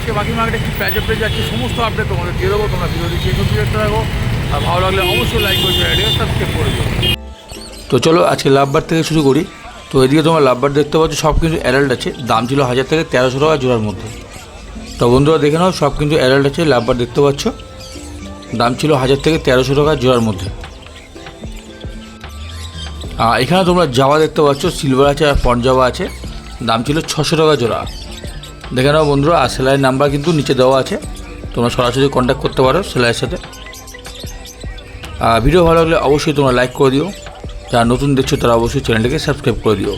আজকে পাখি মার্কেটে কী প্যাচে পেয়ে যাচ্ছে, সমস্ত আপডেট তোমাদের দিয়ে দেবো, তোমরা ভিডিওটি শেষ অব্দি দেখতে থাকো। আর ভালো লাগলে অবশ্যই লাইক করে রেডিও সাবস্ক্রাইব করে দিও। তো চলো আজকে লাভবার থেকে শুরু করি। তো এদিকে তোমার লাভবার দেখতে পাচ্ছ, সব কিন্তু অ্যাডাল্ট আছে। দাম ছিল হাজার থেকে তেরোশো টাকা জোড়ার মধ্যে। তো বন্ধুরা দেখে নাও, সব কিন্তু অ্যাডাল্ট আছে লাভবার দেখতে পাচ্ছ। দাম ছিল হাজার থেকে তেরোশো টাকা জোড়ার মধ্যে। এখানে তোমরা জাবা দেখতে পাচ্ছ সিলভার আছে আর পন জাবা আছে। দাম ছিল ছশো টাকা জোড়া। দেখে নাও বন্ধুরা, আর সেলাইয়ের নাম্বার কিন্তু নিচে দেওয়া আছে। তোমরা সরাসরি কন্ট্যাক্ট করতে পারো সেলাইয়ের সাথে। আর ভিডিও ভালো লাগলে অবশ্যই তোমরা লাইক করে দিও। যারা নতুন দেখছ তারা অবশ্যই চ্যানেলটাকে সাবস্ক্রাইব করে দিও।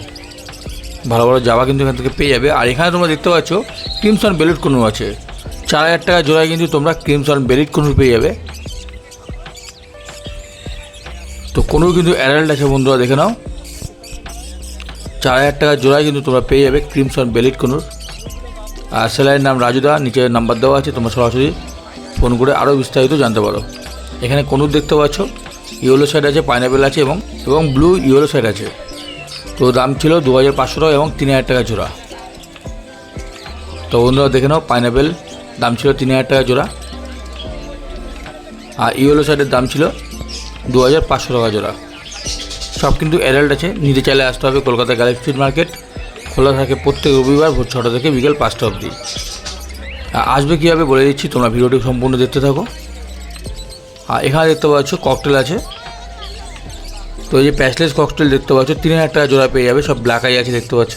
ভালো ভালো জাবা কিন্তু এখান থেকে পেয়ে যাবে। আর এখানে তোমরা দেখতে পাচ্ছ ক্রিমসন বেলিট কোনো আছে। চার হাজার টাকা জোড়ায় কিন্তু তোমরা ক্রিমসন বেলিট কোনো পেয়ে যাবে। তো কোনো কিন্তু অ্যাডাল্ট আছে বন্ধুরা, দেখে নাও। চার হাজার টাকা জোড়ায় কিন্তু তোমরা পেয়ে যাবে ক্রিমসন বেলিট কোনোর আর সেলাইয়ের নাম রাজুদা, নিচে নাম্বার দেওয়া আছে, তোমরা সরাসরি ফোন করে আরও বিস্তারিত জানতে পারো। এখানে কোনুর দেখতে পাচ্ছ? ইয়েলো সাইড আছে পাইনাপেল আছে এবং এবং ব্লু ইয়েলো সাইড আছে। তো দাম ছিল দু হাজার পাঁচশো টাকা এবং তিন হাজার টাকা জোড়া। তো বন্ধুরা দেখে নাও পাইনাপেল দাম ছিল তিন হাজার টাকা জোড়া। আর ইয়েলো সাইডের দাম ছিল দু হাজার পাঁচশো টাকা জোড়া। সব কিন্তু অ্যাডাল্ট আছে নিতে চাইলে আসতে হবে কলকাতা গ্যালাক্সি মার্কেট খোলা থাকে প্রত্যেক রবিবার ভোর ছটা থেকে বিকেল পাঁচটা অবধি। আসবে কীভাবে বলে দিচ্ছি, তোমরা ভিডিওটি সম্পূর্ণ দেখতে থাকো। আর এখানে দেখতে পাচ্ছ ককটেল আছে। তো এই যে প্যাসলেস ককটেল দেখতে পাচ্ছ, তিন হাজার টাকা জোড়া পেয়ে যাবে, সব ব্ল্যাক আই আছে দেখতে পাচ্ছ।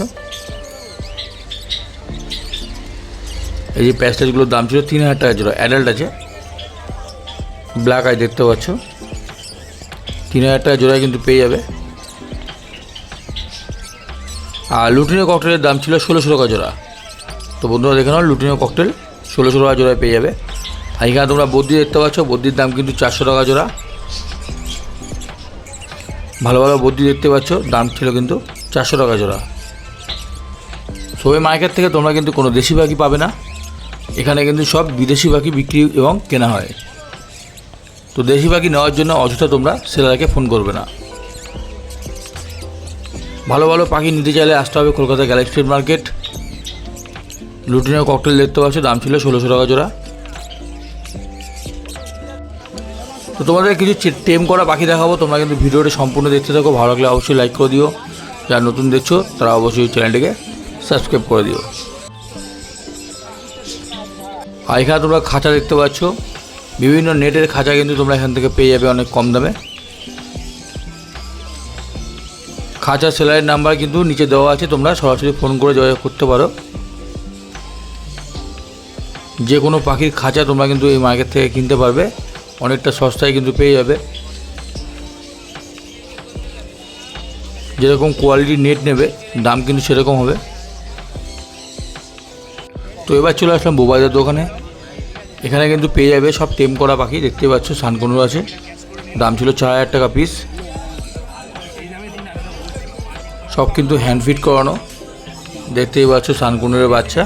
এই যে প্যাসলেসগুলোর দাম ছিল তিন হাজার টাকা জোড়া অ্যাডাল্ট আছে। ব্ল্যাক আই দেখতে পাচ্ছ। তিন হাজার টাকা জোড়ায় কিন্তু পেয়ে যাবে। আর লুটিনো ককটেলের দাম ছিল ষোলোশো টাকা জোড়া। তো বন্ধুরা দেখে নাও, লুটিনো ককটেল ষোলোশো টাকা জোড়ায় পেয়ে যাবে। আর এখানে তোমরা বদ্যি দেখতে পাচ্ছ বদ্যির দাম কিন্তু চারশো টাকা জোড়া। ভালো ভালো বদ্যি দেখতে পাচ্ছ, দাম ছিল কিন্তু চারশো টাকা জোড়া। সবাই মার্কেট থেকে তোমরা কিন্তু কোনো দেশি পাখি পাবে না। এখানে কিন্তু সব বিদেশি পাখি বিক্রি এবং কেনা হয়। তো দেশি পাখি নেওয়ার জন্য অযথা তোমরা সেলারকে ফোন করবে না। ভালো ভালো পাখি নিতে চাইলে আসতে হবে কলকাতা গ্যালাক্সি মার্কেট লুটিনের ককটেল দেখতে পাচ্ছ, দাম ছিল ষোলোশো টাকা জোড়া। তো তোমাদের কিছু টেম করা পাখি দেখাবো, তোমরা কিন্তু ভিডিওটি সম্পূর্ণ দেখতে থাকো, ভালো লাগলে অবশ্যই লাইক করে দিও। যারা নতুন দেখছ, তারা অবশ্যই চ্যানেলটিকে সাবস্ক্রাইব করে দিও। আর এখানে তোমরা খাঁচা দেখতে পাচ্ছ। বিভিন্ন নেটের খাঁচা কিন্তু তোমরা এখান থেকে পেয়ে যাবে অনেক কম দামে। খাঁচা সেলাইয়ের নাম্বার কিন্তু নিচে দেওয়া আছে, তোমরা সরাসরি ফোন করে যোগাযোগ করতে পারো। যে কোনো পাখির খাঁচা তোমরা কিন্তু এই মার্কেট থেকে কিনতে পারবে, অনেকটা সস্তায় কিন্তু পেয়ে যাবে। যেরকম কোয়ালিটির নেট নেবে, দাম কিন্তু সেরকম হবে। তো এবার চলে আসলাম বোবাইদার দোকানে। এখানে কিন্তু পেয়ে যাবে সব টেম করা পাখি, দেখতে পাচ্ছ, সানকনুর আছে। দাম ছিল চার হাজার টাকা পিস সব কিন্তু হ্যান্ড ফিট করানো। দেখতেই পাচ্ছ সানকুনুরের বাচ্চা।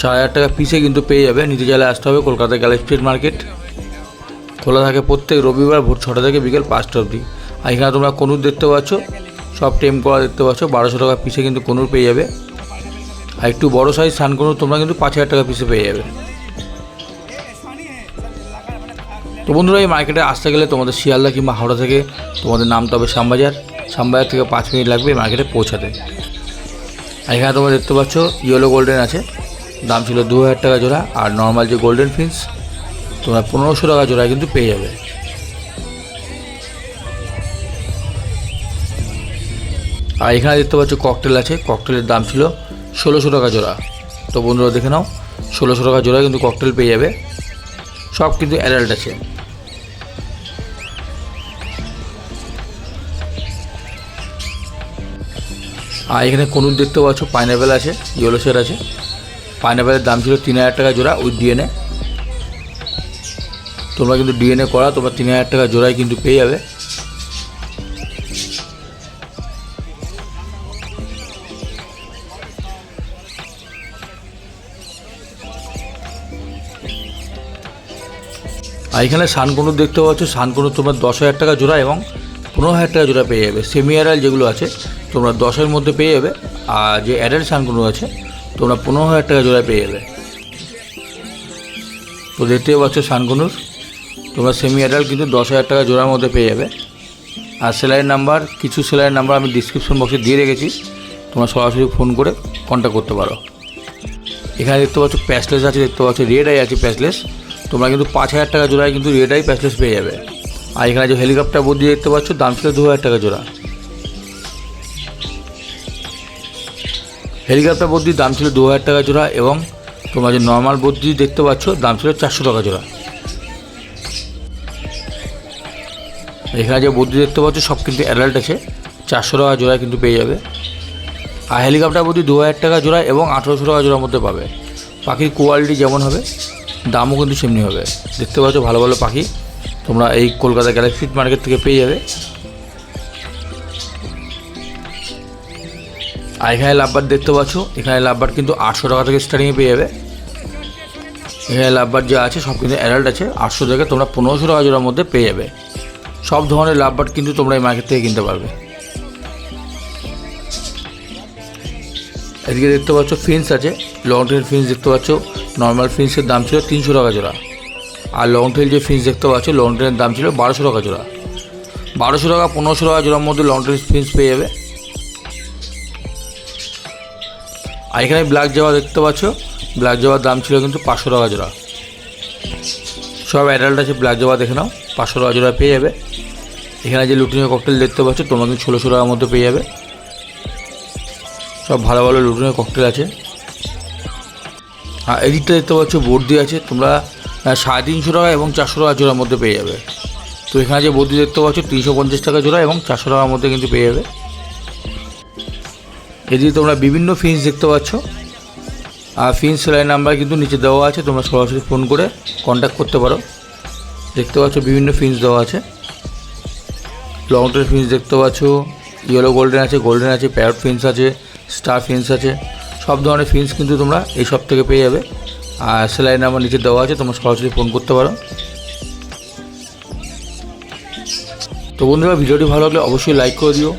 চার হাজার টাকা পিসে কিন্তু পেয়ে যাবে। নিতে চাইলে আসতে হবে কলকাতা গ্যালাক্সি মার্কেট খোলা থাকে প্রত্যেক রবিবার ভোর ছটা থেকে বিকেল পাঁচটা অবধি। আর এখানে তোমরা কনুর দেখতে পাচ্ছ, সব টেম করা দেখতে পাচ্ছ। বারোশো টাকা পিসে কিন্তু কনুর পেয়ে যাবে। আর একটু বড় সাইজ সান কনুর তোমরা কিন্তু পাঁচ হাজার টাকা পিসে পেয়ে যাবে। তো বন্ধুরা, এই মার্কেটে আসতে গেলে তোমাদের শিয়ালদা কিংবা হাওড়া থেকে তোমাদের নামতে হবে শ্যামবাজার। শ্যামবাজার থেকে পাঁচ মিনিট লাগবে মার্কেটে পৌঁছাতে। আর এখানে তোমরা দেখতে পাচ্ছ ইয়েলো গোল্ডেন আছে। দাম ছিল দু হাজার টাকা জোড়া, আর নর্মাল যে গোল্ডেন ফিন্স তোমরা পনেরোশো টাকা জোড়ায় কিন্তু পেয়ে যাবে। আর এখানে দেখতে পাচ্ছ ককটেল আছে। ককটেলের দাম ছিল ষোলোশো টাকা জোড়া। তো বন্ধুরা দেখে নাও, ষোলোশো টাকা জোড়া কিন্তু ককটেল পেয়ে যাবে। সব কিন্তু অ্যাডাল্ট আছে। আর এখানে কনুর দেখতে পাচ্ছ পাইনাপেল আছে ইয়েলো শেড আছে। পাইনাপেলের দাম ছিল তিন হাজার টাকা জোড়া উইথ ডিএনএ তোমরা কিন্তু ডিএনএ করা, তোমরা তিন হাজার টাকা জোড়ায় কিন্তু পেয়ে যাবে। আর এখানে সানকনুর দেখতে পাচ্ছ, সানকনুর তোমার দশ হাজার টাকা জোড়া এবং পনেরো হাজার টাকা জোড়া পেয়ে যাবে। সেমি যেগুলো আছে তোমরা দশের মধ্যে পেয়ে যাবে। আর যে অ্যাডাল্ট সানগুলো আছে, তোমরা পনেরো হাজার টাকা জোড়া পেয়ে যাবে। তো দেখতে পাচ্ছ সানগুনুর তোমরা সেমি অ্যাডাল্ট কিন্তু দশ হাজার টাকা জোড়ার মধ্যে পেয়ে যাবে। আর সেলাইয়ের নাম্বার কিছু সেলাইয়ের নাম্বার আমি ডিসক্রিপশন বক্সে দিয়ে রেখেছি। তোমরা সরাসরি ফোন করে কন্ট্যাক্ট করতে পারো। এখানে দেখতে পাচ্ছ প্যাসলেস আছে, দেখতে পাচ্ছ রেড আই আছে প্যাসলেস তোমরা কিন্তু পাঁচ হাজার টাকা জোড়ায় কিন্তু রেড আই প্যাসলেস পেয়ে যাবে। আর এখানে যে হেলিকপ্টার বদি দেখতে পাচ্ছ, দাম ছিল দু হাজার টাকা জোড়া। হেলিকপ্টার বদ্যির দাম ছিল দু হাজার টাকা জোড়া এবং তোমরা যে নর্মাল বদ্যি দেখতে পাচ্ছ, দাম ছিল চারশো টাকা জোড়া। এখানে যে বদ্যি দেখতে পাচ্ছ, সব কিন্তু অ্যাডাল্ট আছে। চারশো টাকা জোড়া কিন্তু পেয়ে যাবে। আর হেলিকপ্টার বদ্যি দু হাজার টাকা জোড়া এবং আঠেরোশো টাকা জোড়ার মধ্যে পাবে। পাখির কোয়ালিটি যেমন হবে, দামও কিন্তু সেমনি হবে। দেখতে পাচ্ছ, ভালো ভালো পাখি। তোমরা এই কলকাতা গ্যালাক্সি মার্কেট থেকে পেয়ে যাবে। আর এখানে লাভবার দেখতে পাচ্ছ, এখানে লাভবার কিন্তু আটশো টাকা থেকে স্টার্টিংয়ে পেয়ে যাবে। এখানে লাভবার যা আছে, সব কিন্তু অ্যাডাল্ট আছে, আটশো থেকে তোমরা পনেরোশো টাকা জোড়ার মধ্যে পেয়ে যাবে। সব ধরনের লাভবার কিন্তু তোমরা এই মার্কেট থেকে কিনতে পারবে। এদিকে দেখতে পাচ্ছ ফিন্স আছে। লং টেল ফিন্স দেখতে পাচ্ছ নর্মাল ফিন্সের দাম ছিল তিনশো টাকা জোড়া। আর লং টেল যে ফিন্স দেখতে পাচ্ছ লং টেলের দাম ছিল বারোশো টাকা জোড়া। বারোশো টাকা, পনেরোশো টাকা জোড়ার মধ্যে লং টেল ফিন্স পেয়ে যাবে। আর এখানে ব্ল্যাক জামা দেখতে পাচ্ছ। ব্ল্যাক জামার দাম ছিল কিন্তু পাঁচশো টাকা জোড়া। সব অ্যাডাল্ট আছে, ব্ল্যাক জামা দেখে নাও, পাঁচশো টাকা জোড়া পেয়ে যাবে। এখানে যে লুটিনের ককটেল দেখতে পাচ্ছ, তোমরা কিন্তু ষোলোশো টাকার মধ্যে পেয়ে যাবে। সব ভালো ভালো লুটিনের ককটেল আছে। আর এদিকটা দেখতে পাচ্ছ, বর্দি আছে, তোমরা সাড়ে তিনশো টাকা এবং চারশো টাকা জোড়ার মধ্যে পেয়ে যাবে। তো এখানে যে বর্দি দেখতে পাচ্ছ, তিনশো পঞ্চাশ টাকা জোড়া এবং চারশো টাকার মধ্যে কিন্তু পেয়ে যাবে। এদিকে তোমরা বিভিন্ন ফিন্স দেখতে পাচ্ছ। আর ফিন্স সেলাই নাম্বার কিন্তু নিচে দেওয়া আছে, তোমরা সরাসরি ফোন করে কন্ট্যাক্ট করতে পারো। দেখতে পাচ্ছ বিভিন্ন ফিন্স দেওয়া আছে। লং টেল ফিন্স দেখতে পাচ্ছ ইয়েলো গোল্ডেন আছে গোল্ডেন আছে প্যারট ফিন্স আছে স্টার ফিন্স আছে, সব ধরনের ফিন্স কিন্তু তোমরা এই সব থেকে পেয়ে যাবে। আর সেলাই নাম্বার নিচে দেওয়া আছে, তোমরা সরাসরি ফোন করতে পারো। তো বন্ধুরা, ভিডিওটি ভালো লাগলে অবশ্যই লাইক করে দিও।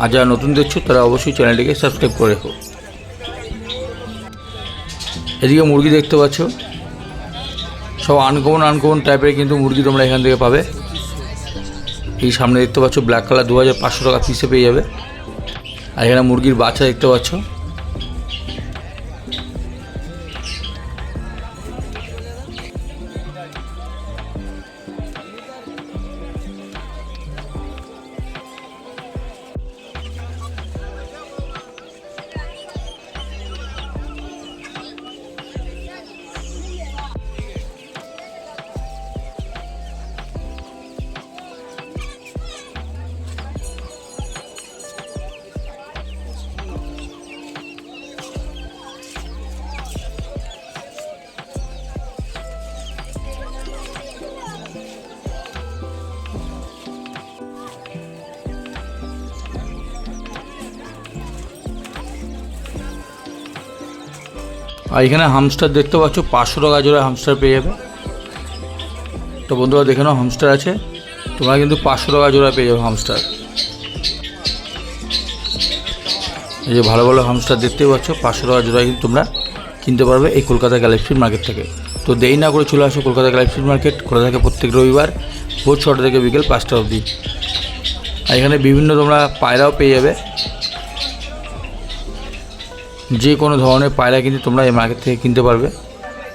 আর যারা নতুন দেখছ, তারা অবশ্যই চ্যানেলটিকে সাবস্ক্রাইব করে রেখো। এদিকে মুরগি দেখতে পাচ্ছ। সব আনকমন আনকমন টাইপের কিন্তু মুরগি তোমরা এখান থেকে পাবে। এই সামনে দেখতে পাচ্ছ ব্ল্যাক কালার দু হাজার পাঁচশো টাকা পিসে পেয়ে যাবে। আর এখানে মুরগির বাচ্চা দেখতে পাচ্ছ। আর এখানে হামস্টার দেখতে পাচ্ছ, পাঁচশো টাকা জোড়া হামস্টার পেয়ে যাবে। তো বন্ধুরা, দেখে নাও হামস্টার আছে। তোমরা কিন্তু পাঁচশো টাকা জোড়া পেয়ে যাবে হামস্টার এই যে ভালো ভালো হামস্টার দেখতেই পাচ্ছ, পাঁচশো টাকা জোড়া কিন্তু তোমরা কিনতে পারবে এই কলকাতা গ্যালাক্সি মার্কেট থেকে। তো দেরি না করে চলে আসো কলকাতা গ্যালাক্সি মার্কেট খোলা থাকে প্রত্যেক রবিবার, ভোর ছটা থেকে বিকেল পাঁচটা অবধি। আর এখানে বিভিন্ন তোমরা পায়রাও পেয়ে যাবে। যে কোনো ধরনের পায়রা কিন্তু তোমরা এই মার্কেট থেকে কিনতে পারবে।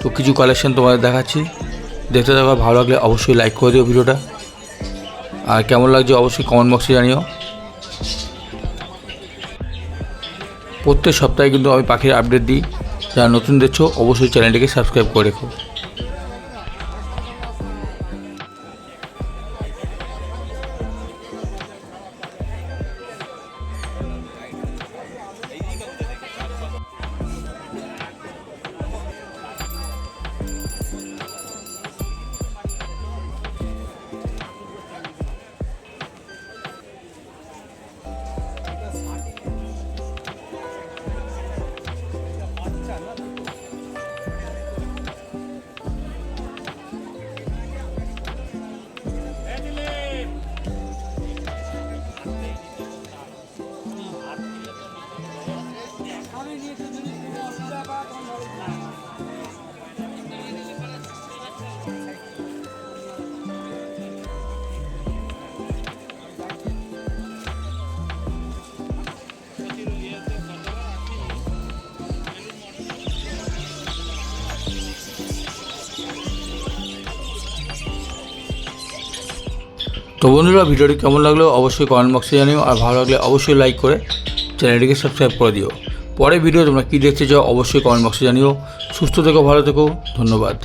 তো কিছু কালেকশন তোমাদের দেখাচ্ছি। দেখতে থাকো, ভালো লাগলে অবশ্যই লাইক করে দিও ভিডিওটা। আর কেমন লাগছে অবশ্যই কমেন্ট বক্সে জানিও। প্রত্যেক সপ্তাহে কিন্তু আমি পাখির আপডেট দিই। যারা নতুন দেখছ, অবশ্যই চ্যানেলটিকে সাবস্ক্রাইব করে রেখো। তো বন্ধুরা, ভিডিওটি কেমন লাগল অবশ্যই কমেন্ট বক্সে জানিও, আর ভালো লাগলে অবশ্যই লাইক করে চ্যানেলটিকে সাবস্ক্রাইব করে দিও। পরে ভিডিও তোমরা কী দেখতে চাও অবশ্যই কমেন্ট বক্সে জানিও। সুস্থ থেকো, ভালো থেকো, ধন্যবাদ।